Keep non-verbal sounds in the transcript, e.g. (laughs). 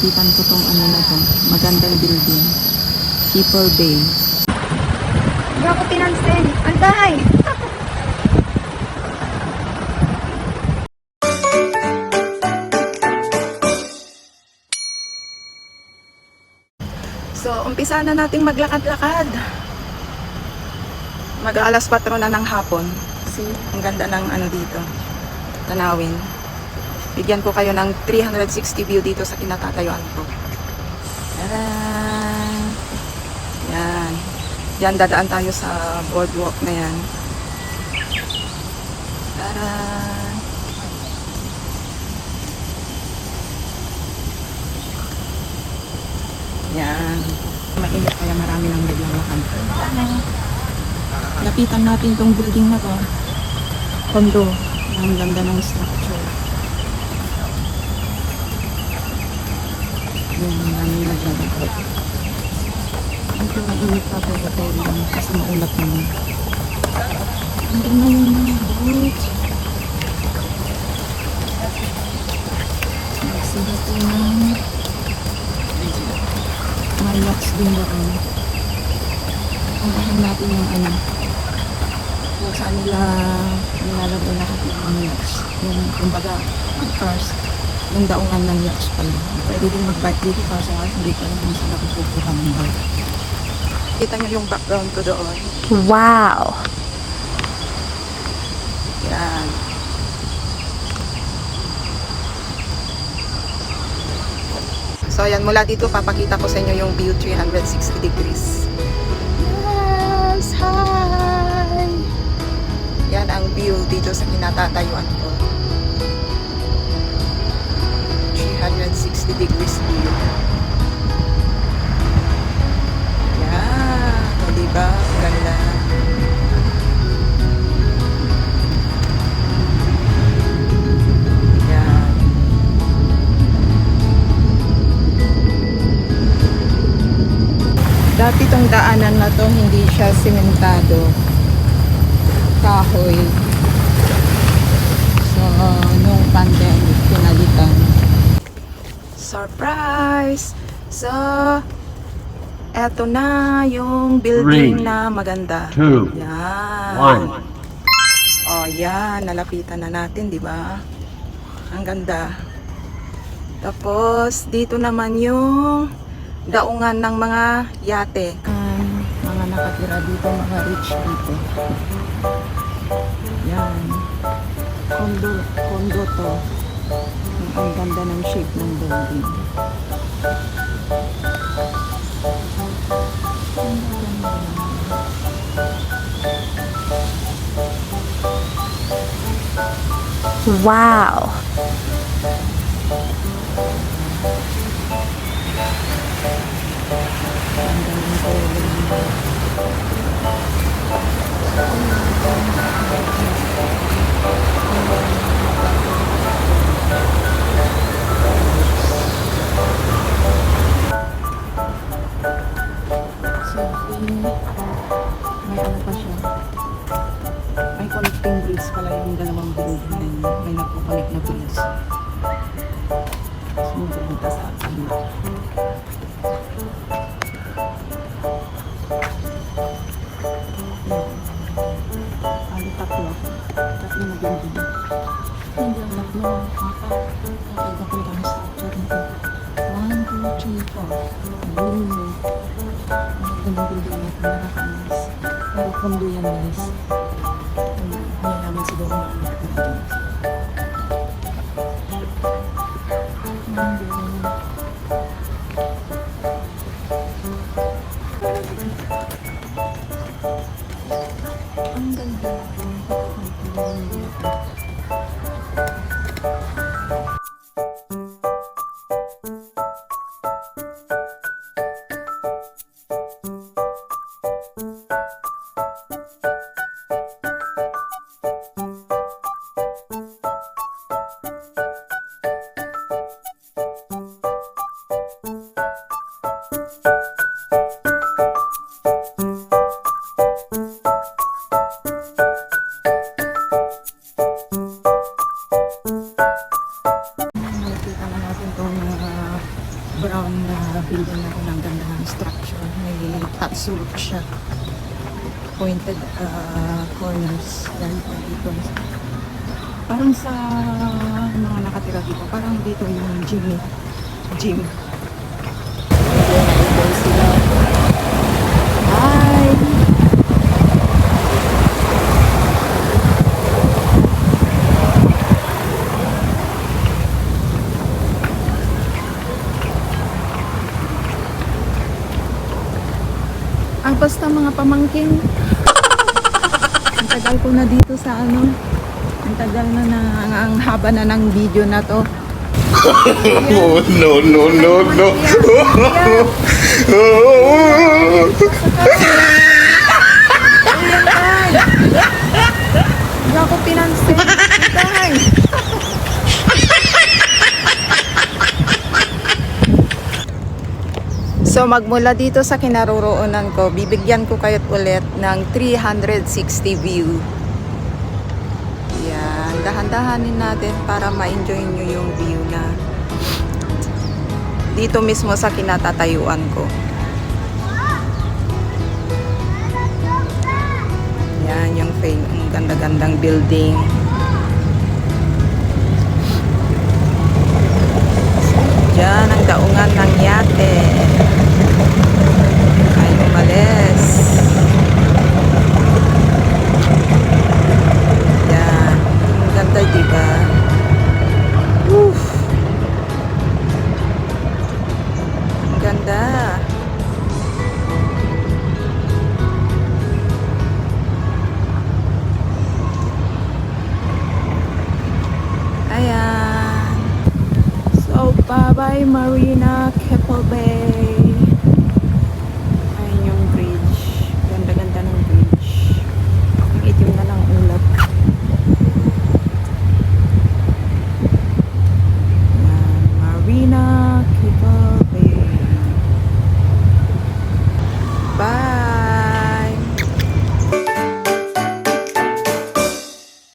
Nalapitan ko tong ano na to. Magandang building. People Bay. Hindi ako pinansin. Anday! So, umpisa na nating maglakad-lakad. Mag alas 4 na ng hapon. See, ang ganda ng ano dito. Tanawin. Bigyan ko kayo ng 360 view dito sa kinatatayuan ko. Tadaan! Yan. Yan, dadaan tayo sa boardwalk na yan. Tadaan! Yan. Mainit kaya marami nang naglalakad. Lapitan natin tong building na to. Kondo. Ang ganda ng structure. Yan, marami naglalakad. Ang init pa po hotel lang kasi maulap naman. Ang ganda yung mga boats. Nagsira po ng yachts din doon. Puntahan natin yung ano, kung saan nila nilalagay na kapit ng yachts. Yung, kumbaga, cars, yung daungan ng yachts pala. Pwede din mag-bike dito kaso nga hindi ko saan ako pupunta ng bike. Kita niyo yung background ko doon. Wow! Yan. So ayan, mula dito papakita ko sa inyo yung view 360 degrees. Yes! Hi! Yan ang view dito sa kinatatayuan ko. Dati tong daanan na to hindi siya simentado. Kahoy. So, nung pandemic, pinalitan. Surprise! So, eto na yung building Three, na maganda. two, Yan. one. Oh, yan. Nalapitan na natin, di ba? Ang ganda. Tapos, dito naman yung daungan ng mga yate. Um, mga nakatira dito, mga rich dito. Yan. Kondo, kondo to. Ang, ang ganda ng shape ng building. Wow! So, Okay, nakita mo structure nito. One, two, three, four. Ang building ang gandang building natin, nakakaanis. Pero kondo yan guys. Um, Hindi naman siguro na guys. Kondo. Roof siya. Pointed uh, corners. Yan po dito. Parang sa mga nakatira dito, parang dito yung gym. Gym. Dito sila. Hi! Ang basta mga pamangkin. Ang tagal ko na dito sa ano. Ang tagal na na, ang, ang haba na ng video na to. Oh (laughs) no no no no! Hindi ako pinansin. So magmula dito sa kinaroroonan ko, bibigyan ko kayo ulit ng 360 view. Yan, dahan-dahanin natin para ma-enjoy nyo yung view na dito mismo sa kinatatayuan ko. Yan, yung ganda-gandang building. Ayan. So, bye-bye Marina Keppel Bay.